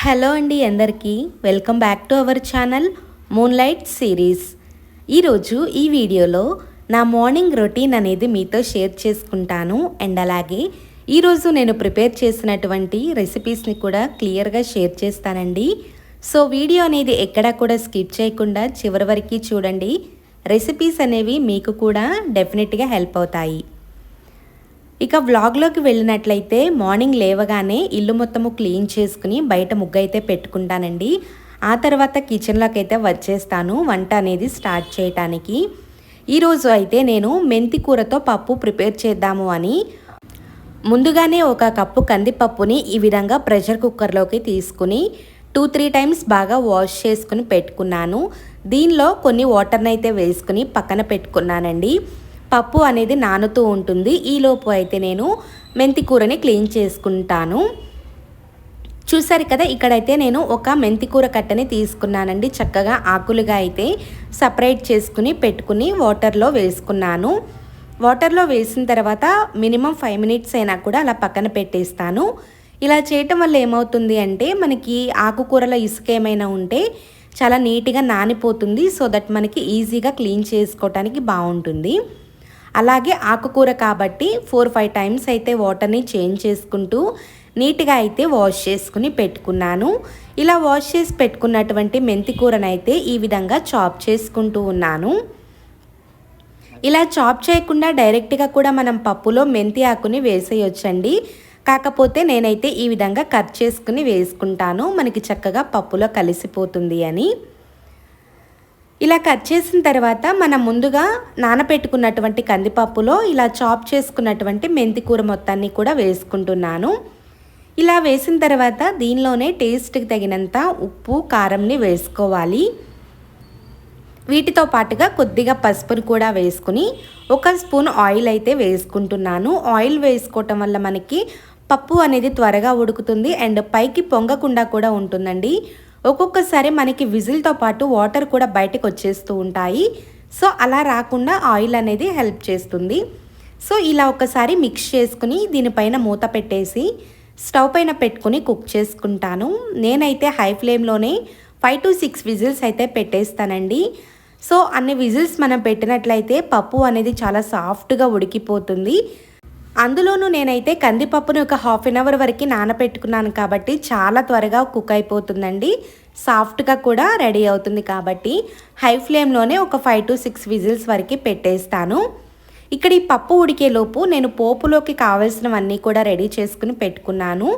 Hello అండి అందరికీ. Welcome back to our channel moonlight series ఈరోజు ఈ వీడియోలో నా మార్నింగ్ రొటీన్ అనేది మీతో షేర్ చేసుకుంటాను. అండ్ అలాగే ఈరోజు నేను ప్రిపేర్ చేసినటువంటి రెసిపీస్ని కూడా క్లియర్గా షేర్ చేస్తానండి. సో వీడియో అనేది ఎక్కడా కూడా స్కిప్ చేయకుండా చివరి వరకు చూడండి. రెసిపీస్ అనేవి మీకు కూడా డెఫినెట్గా హెల్ప్ అవుతాయి. ఇక వ్లాగ్లోకి వెళ్ళినట్లయితే మార్నింగ్ లేవగానే ఇల్లు మొత్తము క్లీన్ చేసుకుని బయట ముగ్గు అయితే పెట్టుకుంటానండి. ఆ తర్వాత కిచెన్లోకి అయితే వచ్చేస్తాను వంట అనేది స్టార్ట్ చేయటానికి. ఈరోజు అయితే నేను మెంతి కూరతో పప్పు ప్రిపేర్ చేద్దాము అని. ముందుగానే ఒక కప్పు కందిపప్పుని ఈ విధంగా ప్రెషర్ కుక్కర్లోకి తీసుకుని టూ త్రీ టైమ్స్ బాగా వాష్ చేసుకుని పెట్టుకున్నాను. దీనిలో కొన్ని వాటర్ని అయితే వేసుకుని పక్కన పెట్టుకున్నానండి. పప్పు అనేది నానుతూ ఉంటుంది. ఈలోపు అయితే నేను మెంతి కూరని క్లీన్ చేసుకుంటాను. చూసారు కదా ఇక్కడైతే నేను ఒక మెంతికూర కట్టని తీసుకున్నానండి. చక్కగా ఆకులుగా అయితే సపరేట్ చేసుకుని పెట్టుకుని వాటర్లో వేసుకున్నాను. వాటర్లో వేసిన తర్వాత మినిమం ఫైవ్ మినిట్స్ అయినా కూడా అలా పక్కన పెట్టేస్తాను. ఇలా చేయటం వల్ల ఏమవుతుంది అంటే మనకి ఆకుకూరల ఇసుక ఏమైనా ఉంటే చాలా నీట్గా నానిపోతుంది. సో దట్ మనకి ఈజీగా క్లీన్ చేసుకోవటానికి బాగుంటుంది. అలాగే ఆకుకూర కాబట్టి ఫోర్ ఫైవ్ టైమ్స్ అయితే వాటర్ని చేంజ్ చేసుకుంటూ నీట్గా అయితే వాష్ చేసుకుని పెట్టుకున్నాను. ఇలా వాష్ చేసి పెట్టుకున్నటువంటి మెంతి కూరనైతే ఈ విధంగా చాప్ చేసుకుంటూ ఉన్నాను. ఇలా చాప్ చేయకుండా డైరెక్ట్గా కూడా మనం పప్పులో మెంతి ఆకుని వేసేయొచ్చండి. కాకపోతే నేనైతే ఈ విధంగా కట్ చేసుకుని వేసుకుంటాను. మనకి చక్కగా పప్పులో కలిసిపోతుంది అని. ఇలా కట్ చేసిన తర్వాత మనం ముందుగా నానపెట్టుకున్నటువంటి కందిపప్పులో ఇలా చాప్ చేసుకున్నటువంటి మెంతికూర మొత్తాన్ని కూడా వేసుకుంటున్నాను. ఇలా వేసిన తర్వాత దీనిలోనే టేస్ట్కి తగినంత ఉప్పు కారంని వేసుకోవాలి. వీటితో పాటుగా కొద్దిగా పసుపుని కూడా వేసుకుని ఒక స్పూన్ ఆయిల్ అయితే వేసుకుంటున్నాను. ఆయిల్ వేసుకోవటం వల్ల మనకి పప్పు అనేది త్వరగా ఉడుకుతుంది అండ్ పైకి పొంగకుండా కూడా ఉంటుందండి. ఒక్కొక్కసారి మనకి విజిల్తో పాటు వాటర్ కూడా బయటకు వచ్చేస్తూ ఉంటాయి. సో అలా రాకుండా ఆయిల్ అనేది హెల్ప్ చేస్తుంది. సో ఇలా ఒకసారి మిక్స్ చేసుకుని దీనిపైన మూత పెట్టేసి స్టవ్ పైన పెట్టుకుని కుక్ చేసుకుంటాను. నేనైతే హై ఫ్లేమ్లోనే ఫైవ్ టు సిక్స్ విజిల్స్ అయితే పెట్టేస్తానండి. సో అన్ని విజిల్స్ మనం పెట్టినట్లయితే పప్పు అనేది చాలా సాఫ్ట్గా ఉడికిపోతుంది. అందులోనూ నేనైతే కందిపప్పుని ఒక హాఫ్ అన్ అవర్ వరకు నానపెట్టుకున్నాను కాబట్టి చాలా త్వరగా కుక్ అయిపోతుందండి. సాఫ్ట్గా కూడా రెడీ అవుతుంది కాబట్టి హై ఫ్లేమ్లోనే ఒక ఫైవ్ టు సిక్స్ విజిల్స్ వరకు పెట్టేస్తాను. ఇక్కడ ఈ పప్పు ఉడికేలోపు నేను పోపులోకి కావాల్సినవన్నీ కూడా రెడీ చేసుకుని పెట్టుకున్నాను.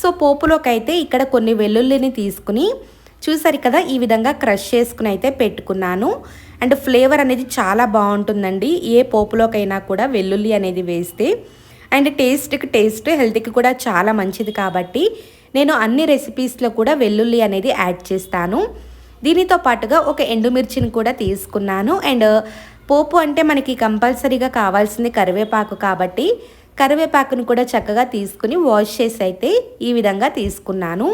సో పోపులోకి అయితే ఇక్కడ కొన్ని వెల్లుల్లిని తీసుకుని చూసారు కదా ఈ విధంగా క్రష్ చేసుకుని అయితే పెట్టుకున్నాను. అండ్ ఫ్లేవర్ అనేది చాలా బాగుంటుందండి. ఏ పోపులోకైనా కూడా వెల్లుల్లి అనేది వేస్తే. అండ్ టేస్ట్కి టేస్ట్ హెల్త్కి కూడా చాలా మంచిది కాబట్టి నేను అన్ని రెసిపీస్లో కూడా వెల్లుల్లి అనేది యాడ్ చేస్తాను. దీనితో పాటుగా ఒక ఎండుమిర్చిని కూడా తీసుకున్నాను. అండ్ పోపు అంటే మనకి కంపల్సరీగా కావాల్సింది కరివేపాకు కాబట్టి కరివేపాకును కూడా చక్కగా తీసుకుని వాష్ చేసి అయితే ఈ విధంగా తీసుకున్నాను.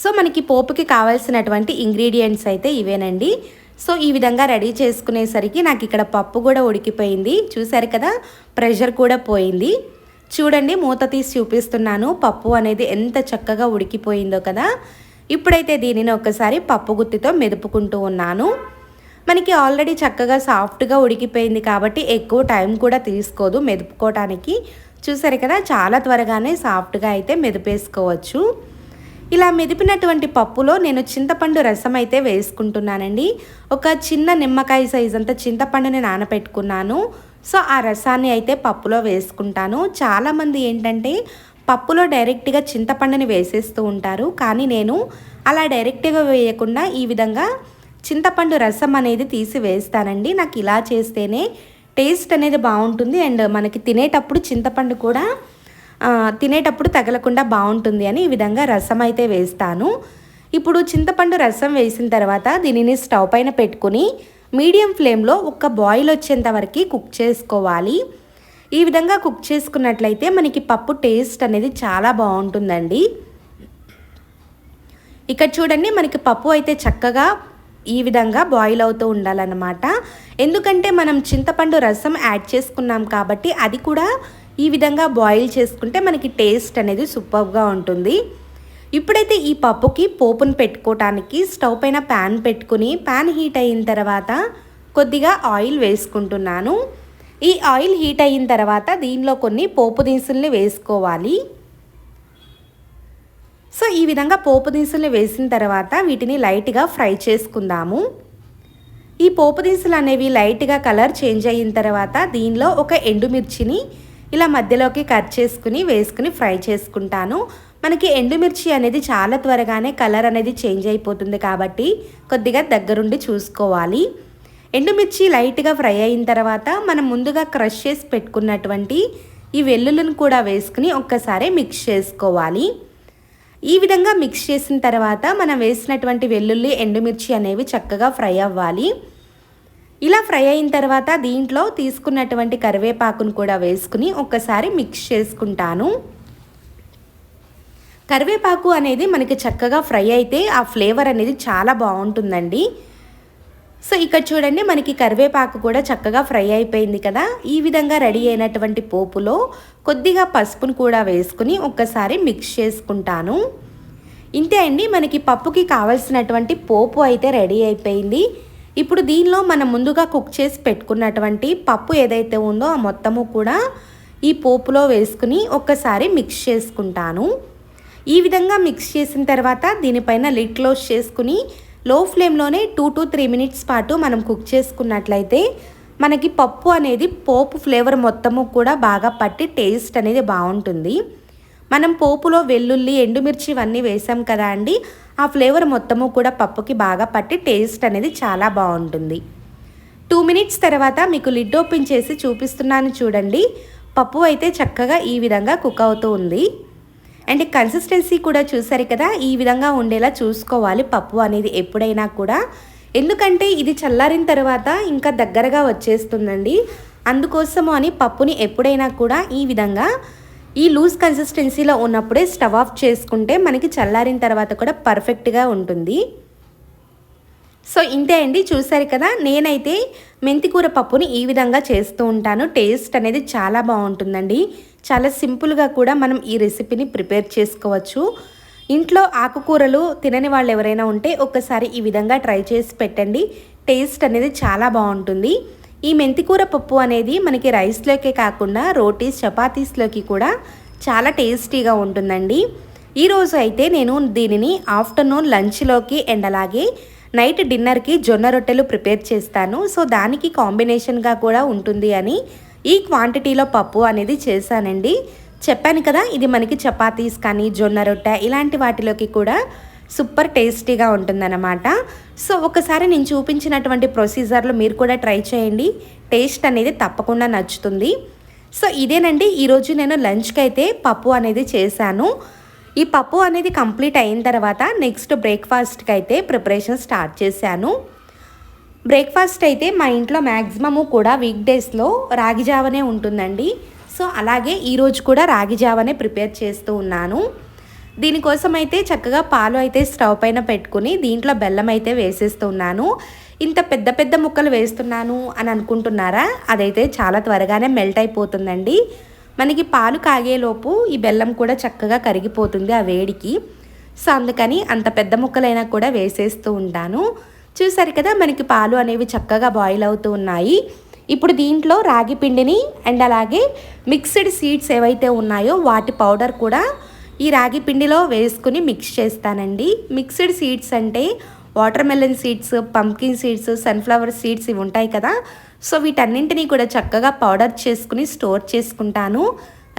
సో మనకి పోపుకి కావాల్సినటువంటి ఇంగ్రీడియంట్స్ అయితే ఇవేనండి. సో ఈ విధంగా రెడీ చేసుకునేసరికి నాకు ఇక్కడ పప్పు కూడా ఉడికిపోయింది. చూసారు కదా ప్రెషర్ కూడా పోయింది. చూడండి మూత తీసి చూపిస్తున్నాను. పప్పు అనేది ఎంత చక్కగా ఉడికిపోయిందో కదా. ఇప్పుడైతే దీనిని ఒకసారి పప్పు గుత్తితో మెదుపుకుంటూ ఉన్నాను. మనకి ఆల్రెడీ చక్కగా సాఫ్ట్గా ఉడికిపోయింది కాబట్టి ఎక్కువ టైం కూడా తీసుకోదు మెదుపుకోవటానికి. చూసారు కదా చాలా త్వరగానే సాఫ్ట్గా అయితే మెదిపేసుకోవచ్చు. ఇలా మెదిపినటువంటి పప్పులో నేను చింతపండు రసం అయితే వేసుకుంటున్నానండి. ఒక చిన్న నిమ్మకాయ సైజ్ అంత చింతపండుని నానపెట్టుకున్నాను. సో ఆ రసాన్ని అయితే పప్పులో వేసుకుంటాను. చాలామంది ఏంటంటే పప్పులో డైరెక్ట్గా చింతపండుని వేసేస్తూ ఉంటారు. కానీ నేను అలా డైరెక్ట్గా వేయకుండా ఈ విధంగా చింతపండు రసం అనేది తీసి వేస్తానండి. నాకు ఇలా చేస్తేనే టేస్ట్ అనేది బాగుంటుంది. అండ్ మనకి తినేటప్పుడు చింతపండు కూడా తినేటప్పుడు తగలకుండా బాగుంటుంది అని ఈ విధంగా రసం అయితే వేస్తాను. ఇప్పుడు చింతపండు రసం వేసిన తర్వాత దీనిని స్టవ్ పైన పెట్టుకుని మీడియం ఫ్లేమ్లో ఒక బాయిల్ వచ్చేంత వరకు కుక్ చేసుకోవాలి. ఈ విధంగా కుక్ చేసుకున్నట్లయితే మనకి పప్పు టేస్ట్ అనేది చాలా బాగుంటుందండి. ఇక్కడ చూడండి మనకి పప్పు అయితే చక్కగా ఈ విధంగా బాయిల్ అవుతూ ఉండాలన్నమాట. ఎందుకంటే మనం చింతపండు రసం యాడ్ చేసుకున్నాం కాబట్టి అది కూడా ఈ విధంగా బాయిల్ చేసుకుంటే మనకి టేస్ట్ అనేది సూపర్గా ఉంటుంది. ఇప్పుడైతే ఈ పప్పుకి పోపును పెట్టుకోవటానికి స్టవ్ పైన ప్యాన్ పెట్టుకుని ప్యాన్ హీట్ అయిన తర్వాత కొద్దిగా ఆయిల్ వేసుకుంటున్నాను. ఈ ఆయిల్ హీట్ అయిన తర్వాత దీనిలో కొన్ని పోపు దినుసుల్ని వేసుకోవాలి. సో ఈ విధంగా పోపు దినుసుల్ని వేసిన తర్వాత వీటిని లైట్గా ఫ్రై చేసుకుందాము. ఈ పోపు దినుసులు అనేవి లైట్గా కలర్ చేంజ్ అయిన తర్వాత దీనిలో ఒక ఎండుమిర్చిని ఇలా మధ్యలోకి కట్ చేసుకుని వేసుకుని ఫ్రై చేసుకుంటాను. మనకి ఎండుమిర్చి అనేది చాలా త్వరగానే కలర్ అనేది చేంజ్ అయిపోతుంది కాబట్టి కొద్దిగా దగ్గరుండి చూసుకోవాలి. ఎండుమిర్చి లైట్గా ఫ్రై అయిన తర్వాత మనం ముందుగా క్రష్ చేసి పెట్టుకున్నటువంటి ఈ వెల్లుల్లిని కూడా వేసుకుని ఒక్కసారి మిక్స్ చేసుకోవాలి. ఈ విధంగా మిక్స్ చేసిన తర్వాత మనం వేసినటువంటి వెల్లుల్లి ఎండుమిర్చి అనేవి చక్కగా ఫ్రై అవ్వాలి. ఇలా ఫ్రై అయిన తర్వాత దీంట్లో తీసుకున్నటువంటి కరివేపాకును కూడా వేసుకుని ఒక్కసారి మిక్స్ చేసుకుంటాను. కరివేపాకు అనేది మనకి చక్కగా ఫ్రై అయితే ఆ ఫ్లేవర్ అనేది చాలా బాగుంటుందండి. సో ఇక్కడ చూడండి మనకి కరివేపాకు కూడా చక్కగా ఫ్రై అయిపోయింది కదా. ఈ విధంగా రెడీ అయినటువంటి పోపులో కొద్దిగా పసుపును కూడా వేసుకుని ఒక్కసారి మిక్స్ చేసుకుంటాను. ఇంతే అండి మనకి పప్పుకి కావలసినటువంటి పోపు అయితే రెడీ అయిపోయింది. ఇప్పుడు దీనిలో మనం ముందుగా కుక్ చేసి పెట్టుకున్నటువంటి పప్పు ఏదైతే ఉందో ఆ మొత్తము కూడా ఈ పోపులో వేసుకుని ఒక్కసారి మిక్స్ చేసుకుంటాను. ఈ విధంగా మిక్స్ చేసిన తర్వాత దీనిపైన లిడ్ క్లోజ్ చేసుకుని లో ఫ్లేమ్లోనే టూ టు త్రీ మినిట్స్ పాటు మనం కుక్ చేసుకున్నట్లయితే మనకి పప్పు అనేది పోపు ఫ్లేవర్ మొత్తము కూడా బాగా పట్టి టేస్ట్ అనేది బాగుంటుంది. మనం పోపులో వెల్లుల్లి ఎండుమిర్చి ఇవన్నీ వేసాం కదా అండి. ఆ ఫ్లేవర్ మొత్తము కూడా పప్పుకి బాగా పట్టి టేస్ట్ అనేది చాలా బాగుంటుంది. టూ మినిట్స్ తర్వాత మీకు లిడ్ ఓపెన్ చేసి చూపిస్తున్నాను చూడండి. పప్పు అయితే చక్కగా ఈ విధంగా కుక్ అవుతూ ఉంది. అండ్ కన్సిస్టెన్సీ కూడా చూసారు కదా ఈ విధంగా ఉండేలా చూసుకోవాలి పప్పు అనేది ఎప్పుడైనా కూడా. ఎందుకంటే ఇది చల్లారిన తర్వాత ఇంకా దగ్గరగా వచ్చేస్తుందండి. అందుకోసము అని పప్పుని ఎప్పుడైనా కూడా ఈ విధంగా ఈ లూజ్ కన్సిస్టెన్సీలో ఉన్నప్పుడే స్టవ్ ఆఫ్ చేసుకుంటే మనకి చల్లారిన తర్వాత కూడా పర్ఫెక్ట్గా ఉంటుంది. సో ఇంతే అండి. చూసారు కదా నేనైతే మెంతికూర పప్పుని ఈ విధంగా చేస్తూ ఉంటాను. టేస్ట్ అనేది చాలా బాగుంటుందండి. చాలా సింపుల్గా కూడా మనం ఈ రెసిపీని ప్రిపేర్ చేసుకోవచ్చు. ఇంట్లో ఆకుకూరలు తినని వాళ్ళు ఎవరైనా ఉంటే ఒక్కసారి ఈ విధంగా ట్రై చేసి పెట్టండి. టేస్ట్ అనేది చాలా బాగుంటుంది. ఈ మెంతికూర పప్పు అనేది మనకి రైస్లోకే కాకుండా రోటీస్ చపాతీస్లోకి కూడా చాలా టేస్టీగా ఉంటుందండి. ఈరోజు అయితే నేను దీనిని ఆఫ్టర్నూన్ లంచ్లోకి అండ్ అలాగే నైట్ డిన్నర్కి జొన్న రొట్టెలు ప్రిపేర్ చేస్తాను. సో దానికి కాంబినేషన్గా కూడా ఉంటుంది అని ఈ క్వాంటిటీలో పప్పు అనేది చేశానండి. చెప్పాను కదా ఇది మనకి చపాతీస్ కానీ జొన్న రొట్టె ఇలాంటి వాటిలోకి కూడా సూపర్ టేస్టీగా ఉంటుందన్నమాట. సో ఒకసారి నేను చూపించినటువంటి ప్రొసీజర్లో మీరు కూడా ట్రై చేయండి. టేస్ట్ అనేది తప్పకుండా నచ్చుతుంది. సో ఇదేనండి. ఈరోజు నేను లంచ్కి అయితే పప్పు అనేది చేశాను. ఈ పప్పు అనేది కంప్లీట్ అయిన తర్వాత నెక్స్ట్ బ్రేక్ఫాస్ట్కి అయితే ప్రిపరేషన్ స్టార్ట్ చేశాను. బ్రేక్ఫాస్ట్ అయితే మా ఇంట్లో మ్యాక్సిమము కూడా వీక్ డేస్లో రాగి జావనే ఉంటుందండి. సో అలాగే ఈరోజు కూడా రాగి జావనే ప్రిపేర్ చేస్తూ ఉన్నాను. దీనికోసం అయితే చక్కగా పాలు అయితే స్టవ్ పైన పెట్టుకుని దీంట్లో బెల్లం అయితే వేసేస్తున్నాను. ఇంత పెద్ద పెద్ద ముక్కలు వేస్తున్నాను అని అనుకుంటున్నారా? అదైతే చాలా త్వరగానే మెల్ట్ అయిపోతుందండి. మనకి పాలు కాగేలోపు ఈ బెల్లం కూడా చక్కగా కరిగిపోతుంది ఆ వేడికి. సో అందుకని అంత పెద్ద ముక్కలైనా కూడా వేసేస్తూ ఉంటాను. చూసారు కదా మనకి పాలు అనేవి చక్కగా బాయిల్ అవుతూ ఉన్నాయి. ఇప్పుడు దీంట్లో రాగి పిండిని అండ్ అలాగే మిక్స్డ్ సీడ్స్ ఏవైతే ఉన్నాయో వాటి పౌడర్ కూడా ఈ రాగి పిండిలో వేసుకుని మిక్స్ చేస్తానండి. మిక్స్డ్ సీడ్స్ అంటే watermelon seeds pumpkin seeds sunflower seeds ఇవి ఉంటాయి కదా. సో వీటన్నింటినీ కూడా చక్కగా పౌడర్ చేసుకుని స్టోర్ చేసుకుంటాను.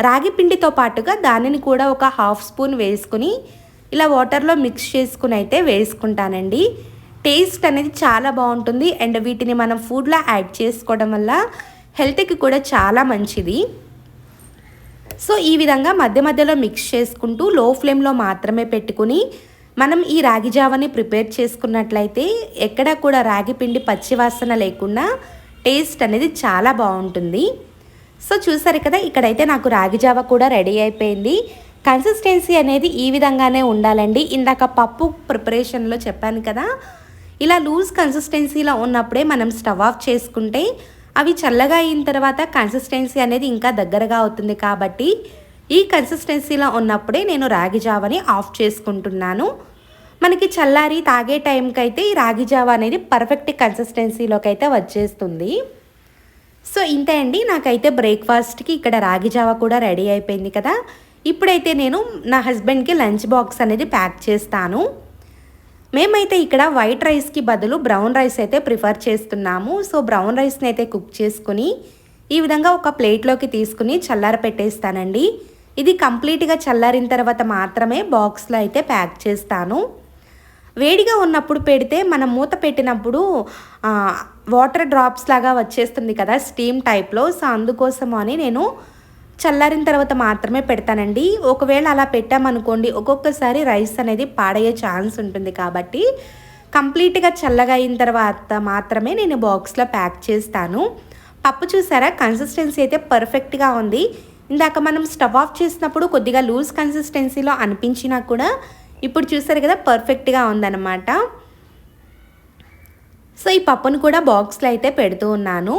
రాగి పిండితో పాటుగా దానిని కూడా ఒక హాఫ్ స్పూన్ వేసుకుని ఇలా వాటర్లో మిక్స్ చేసుకుని అయితే వేసుకుంటానండి. టేస్ట్ అనేది చాలా బాగుంటుంది. అండ్ వీటిని మనం ఫుడ్లో యాడ్ చేసుకోవడం వల్ల హెల్త్కి కూడా చాలా మంచిది. సో ఈ విధంగా మధ్య మధ్యలో మిక్స్ చేసుకుంటూ లో ఫ్లేమ్లో మాత్రమే పెట్టుకుని మనం ఈ రాగి జావని ప్రిపేర్ చేసుకున్నట్లయితే ఎక్కడ కూడా రాగి పిండి పచ్చివాసన లేకుండా టేస్ట్ అనేది చాలా బాగుంటుంది. సో చూసారు కదా ఇక్కడైతే నాకు రాగి జావ కూడా రెడీ అయిపోయింది. కన్సిస్టెన్సీ అనేది ఈ విధంగానే ఉండాలండి. ఇందాక పప్పు ప్రిపరేషన్లో చెప్పాను కదా ఇలా లూజ్ కన్సిస్టెన్సీలో ఉన్నప్పుడే మనం స్టవ్ ఆఫ్ చేసుకుంటే అవి చల్లగా అయిన తర్వాత కన్సిస్టెన్సీ అనేది ఇంకా దగ్గరగా అవుతుంది కాబట్టి ఈ కన్సిస్టెన్సీలో ఉన్నప్పుడే నేను రాగి జావని ఆఫ్ చేసుకుంటున్నాను. మనకి చల్లారి తాగే టైంకి అయితే ఈ రాగి జావ అనేది పర్ఫెక్ట్ కన్సిస్టెన్సీలోకి అయితే వచ్చేస్తుంది. సో ఇంతే అండి. నాకైతే బ్రేక్ఫాస్ట్కి ఇక్కడ రాగి జావ కూడా రెడీ అయిపోయింది కదా. ఇప్పుడైతే నేను నా హస్బెండ్కి లంచ్ బాక్స్ అనేది ప్యాక్ చేస్తాను. మేమైతే ఇక్కడ వైట్ రైస్కి బదులు బ్రౌన్ రైస్ అయితే ప్రిఫర్ చేస్తున్నాము. సో బ్రౌన్ రైస్ని అయితే కుక్ చేసుకుని ఈ విధంగా ఒక ప్లేట్లోకి తీసుకుని చల్లార పెట్టేస్తానండి. ఇది కంప్లీట్గా చల్లారిన తర్వాత మాత్రమే బాక్స్లో అయితే ప్యాక్ చేస్తాను. వేడిగా ఉన్నప్పుడు పెడితే మనం మూత పెట్టినప్పుడు వాటర్ డ్రాప్స్ లాగా వచ్చేస్తుంది కదా స్టీమ్ టైప్లో. సో అందుకోసము అని నేను చల్లారిన తర్వాత మాత్రమే పెడతానండి. ఒకవేళ అలా పెట్టామనుకోండి ఒక్కొక్కసారి రైస్ అనేది పాడయ్యే ఛాన్స్ ఉంటుంది కాబట్టి కంప్లీట్గా చల్లగా అయిన తర్వాత మాత్రమే నేను బాక్స్లో ప్యాక్ చేస్తాను. పప్పు చూసారా? కన్సిస్టెన్సీ అయితే పర్ఫెక్ట్గా ఉంది. ఇందాక మనం స్టవ్ ఆఫ్ చేసినప్పుడు కొద్దిగా లూజ్ కన్సిస్టెన్సీలో అనిపించినా కూడా ఇప్పుడు చూసారు కదా పర్ఫెక్ట్గా ఉందన్నమాట. సో ఈ పప్పును కూడా బాక్స్లో అయితే పెడుతూ ఉన్నాను.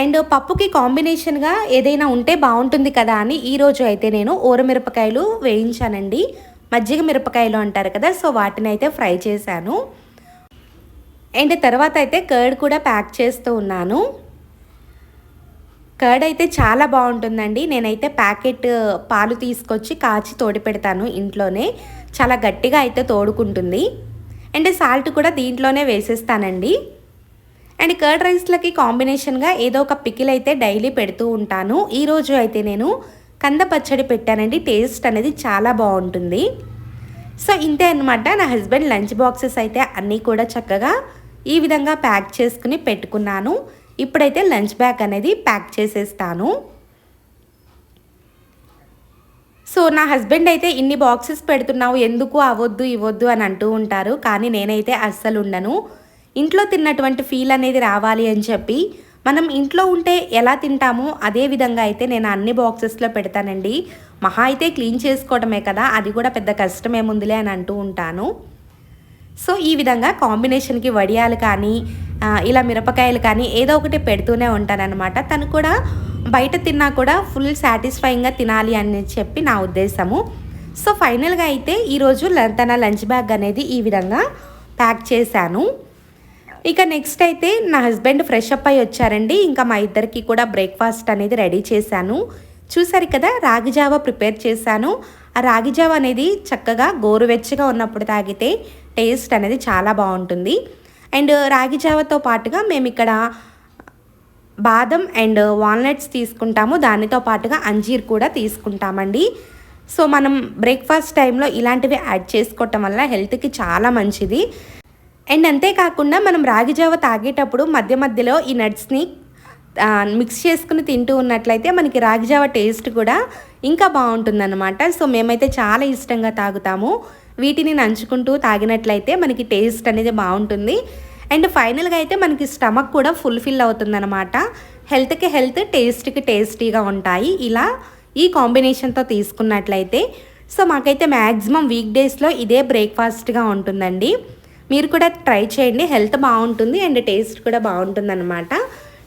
అండ్ పప్పుకి కాంబినేషన్గా ఏదైనా ఉంటే బాగుంటుంది కదా అని ఈరోజు అయితే నేను ఊరమిరపకాయలు వేయించానండి. మజ్జిగ మిరపకాయలు అంటారు కదా సో వాటిని అయితే ఫ్రై చేశాను. అండ్ తర్వాత అయితే కర్డ్ కూడా ప్యాక్ చేస్తూ ఉన్నాను. కర్డ్ అయితే చాలా బాగుంటుందండి. నేనైతే ప్యాకెట్ పాలు తీసుకొచ్చి కాచి తోడి పెడతాను ఇంట్లోనే. చాలా గట్టిగా అయితే తోడుకుంటుంది. అండ్ సాల్ట్ కూడా దీంట్లోనే వేసేస్తానండి. అండ్ కర్డ్ రైస్లకి కాంబినేషన్గా ఏదో ఒక పికిల్ అయితే డైలీ పెడుతూ ఉంటాను. ఈరోజు అయితే నేను కంద పచ్చడి పెట్టానండి. టేస్ట్ అనేది చాలా బాగుంటుంది. సో ఇంతే అనమాట నా హస్బెండ్ లంచ్ బాక్సెస్ అయితే అన్నీ కూడా చక్కగా ఈ విధంగా ప్యాక్ చేసుకుని పెట్టుకున్నాను. ఇప్పుడైతే లంచ్ బ్యాగ్ అనేది ప్యాక్ చేసేస్తాను. సో నా హస్బెండ్ అయితే ఇన్ని బాక్సెస్ పెడుతున్నావు ఎందుకు అవద్దు ఇవ్వద్దు అని అంటూ ఉంటారు. కానీ నేనైతే అస్సలు ఉండను. ఇంట్లో తిన్నటువంటి ఫీల్ అనేది రావాలి అని చెప్పి మనం ఇంట్లో ఉంటే ఎలా తింటామో అదే విధంగా అయితే నేను అన్ని బాక్సెస్లో పెడతానండి. మహా అయితే క్లీన్ చేసుకోవటమే కదా అది కూడా పెద్ద కష్టమేముందిలే అని అంటూ ఉంటాను. సో ఈ విధంగా కాంబినేషన్కి వడియాలు కానీ ఇలా మిరపకాయలు కానీ ఏదో ఒకటి పెడుతూనే ఉంటానన్నమాట. తను కూడా బయట తిన్నా కూడా ఫుల్ సాటిస్ఫైయింగ్గా తినాలి అని చెప్పి నా ఉద్దేశము. సో ఫైనల్గా అయితే ఈరోజు తన లంచ్ బ్యాగ్ అనేది ఈ విధంగా ప్యాక్ చేశాను. ఇక నెక్స్ట్ అయితే నా హస్బెండ్ ఫ్రెష్ అప్ అయి వచ్చారండి. ఇంకా మా ఇద్దరికి కూడా బ్రేక్ఫాస్ట్ అనేది రెడీ చేశాను. చూసారు కదా రాగి జావ ప్రిపేర్ చేశాను. ఆ రాగి జావ అనేది చక్కగా గోరువెచ్చగా ఉన్నప్పుడు తాగితే టేస్ట్ అనేది చాలా బాగుంటుంది. అండ్ రాగి జావతో పాటుగా మేము ఇక్కడ బాదం అండ్ వాల్నట్స్ తీసుకుంటాము. దానితో పాటుగా అంజీర్ కూడా తీసుకుంటామండి. సో మనం బ్రేక్ఫాస్ట్ టైంలో ఇలాంటివి యాడ్ చేసుకోవటం వల్ల హెల్త్కి చాలా మంచిది. అండ్ అంతేకాకుండా మనం రాగి జావ తాగేటప్పుడు మధ్య మధ్యలో ఈ నట్స్ని మిక్స్ చేసుకుని తింటూ ఉన్నట్లయితే మనకి రాగి జావ టేస్ట్ కూడా ఇంకా బాగుంటుందన్నమాట. సో మేమైతే చాలా ఇష్టంగా తాగుతాము. వీటిని నంచుకుంటూ తాగినట్లయితే మనకి టేస్ట్ అనేది బాగుంటుంది. అండ్ ఫైనల్గా అయితే మనకి స్టమక్ కూడా ఫుల్ఫిల్ అవుతుందన్నమాట. హెల్త్కి హెల్త్ టేస్ట్కి టేస్టీగా ఉంటాయి. ఇలా ఈ కాంబినేషన్తో తీసుకున్నట్లయితే. సో మాకైతే మ్యాక్సిమం వీక్ డేస్లో ఇదే బ్రేక్ఫాస్ట్గా ఉంటుందండి. మీరు కూడా ట్రై చేయండి. హెల్త్ బాగుంటుంది అండ్ టేస్ట్ కూడా బాగుంటుంది అనమాట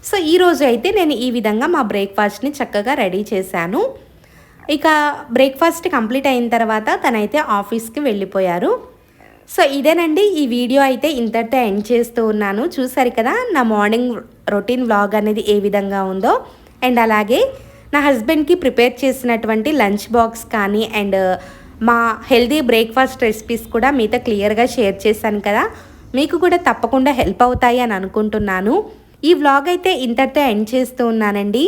సో ఈరోజు అయితే నేను ఈ విధంగా మా బ్రేక్ఫాస్ట్ని చక్కగా రెడీ చేశాను. ఇక బ్రేక్ఫాస్ట్ కంప్లీట్ అయిన తర్వాత తనైతే ఆఫీస్కి వెళ్ళిపోయారు. సో ఇదేనండి. ఈ వీడియో అయితే ఇంతటితో ఎండ్ చేస్తూ ఉన్నాను. చూసారు కదా నా మార్నింగ్ రొటీన్ వ్లాగ్ అనేది ఏ విధంగా ఉందో. అండ్ అలాగే నా హస్బెండ్కి ప్రిపేర్ చేసినటువంటి లంచ్ బాక్స్ కానీ అండ్ మా హెల్దీ బ్రేక్ఫాస్ట్ రెసిపీస్ కూడా మీతో క్లియర్గా షేర్ చేశాను కదా. మీకు కూడా తప్పకుండా హెల్ప్ అవుతాయి అని అనుకుంటున్నాను. ఈ వ్లాగ్ అయితే ఇంతటితో ఎండ్ చేస్తూ ఉన్నానండి.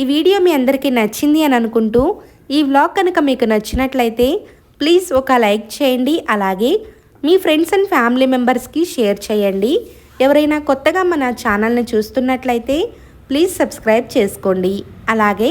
ఈ వీడియో మీ అందరికీ నచ్చింది అని అనుకుంటూ ఈ వ్లాగ్ కనుక మీకు నచ్చినట్లయితే ప్లీజ్ ఒక లైక్ చేయండి. అలాగే మీ ఫ్రెండ్స్ అండ్ ఫ్యామిలీ మెంబర్స్కి షేర్ చేయండి. ఎవరైనా కొత్తగా మన ఛానల్ని చూస్తున్నట్లయితే ప్లీజ్ సబ్స్క్రైబ్ చేసుకోండి. అలాగే